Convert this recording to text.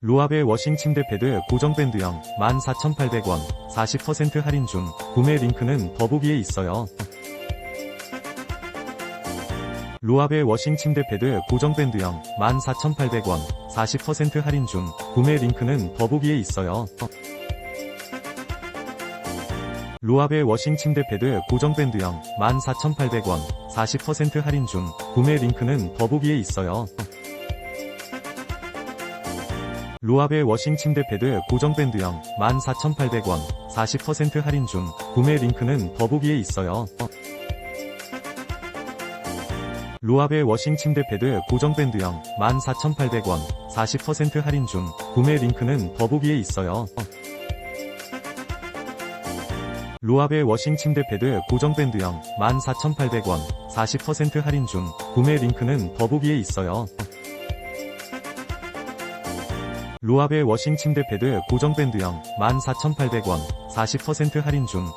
루아베 워싱 침대 패드 고정 밴드형 14,800원 40% 할인 중 구매 링크는 더보기에 있어요. 루아베 워싱 침대 패드 고정 밴드형 14,800원 40% 할인 중 구매 링크는 더보기에 있어요. 루아베 워싱 침대 패드 고정 밴드형 14,800원 40% 할인 중 구매 링크는 더보기에 있어요. 루아베 워싱 침대 패드 고정 밴드형 14,800원 40% 할인 중 구매 링크는 더보기에 있어요. 루아베 워싱 침대 패드 고정 밴드형 14,800원 40% 할인 중 구매 링크는 더보기에 있어요. 루아베 워싱 침대 패드 고정 밴드형 14,800원 40% 할인 중 구매 링크는 더보기에 있어요. 루아베 워싱 침대 패드 고정 밴드형 14,800원 40% 할인 중